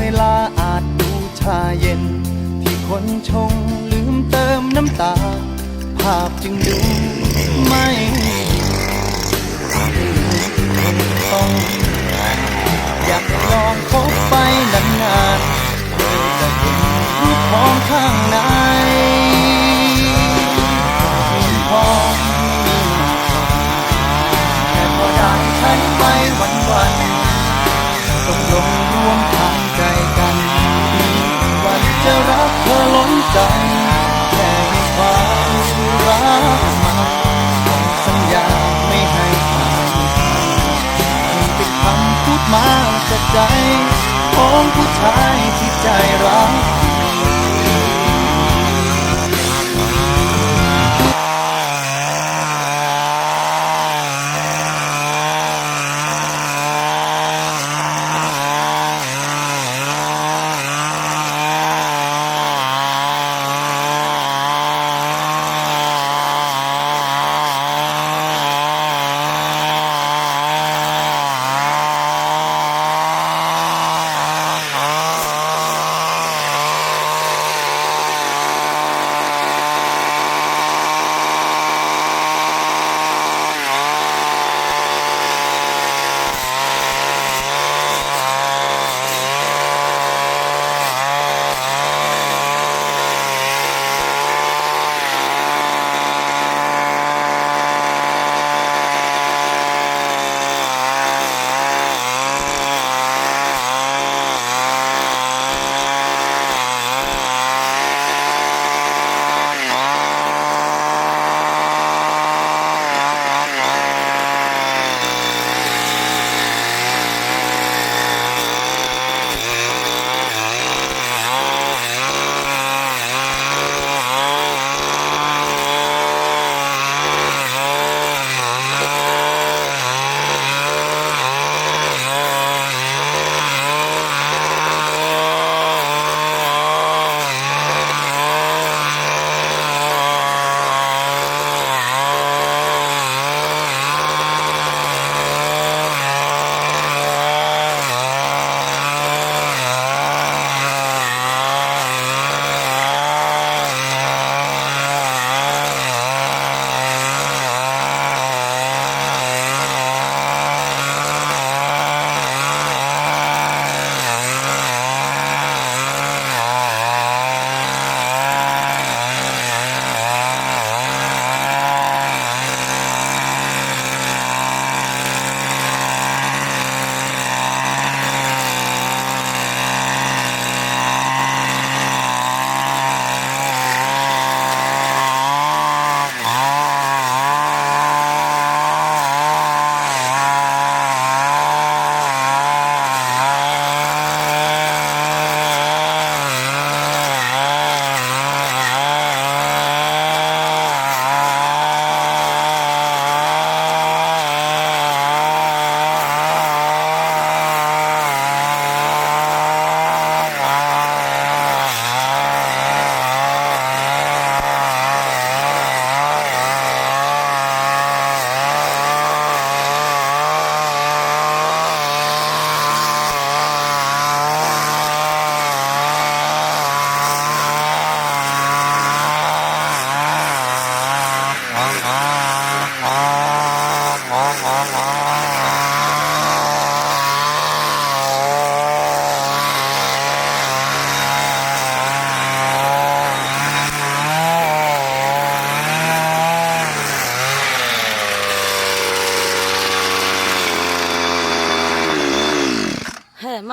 เวลาอาจดูชาเย็น ที่คนชงลืมเติมน้ำตา ภาพจึงดูไม่ ต้องลงรวมทางใจกันวันจะรักเธอล้นใจ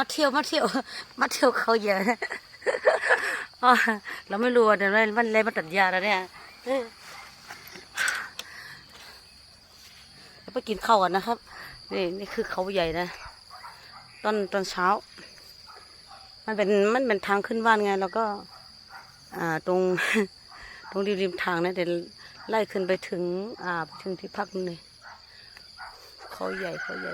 เที่ยวมาเที่ยวมาเที่ยวเขาเยอะเราไม่รู้เดี๋ยวมันมันอะไรมาตัดยาแล้วเนี่ยเออเดี๋ยวไปกินข้าวกันนะครับ นี่นี่คือเขาใหญ่นะ ตอนตอนเช้า มันเป็นมันเป็นทางขึ้นบ้านไงแล้วก็ อ่าตรงตรงริมทางนะเดี๋ยวไล่ขึ้นไปถึง อ่าไปถึงที่พักเลยเขาใหญ่เขาใหญ่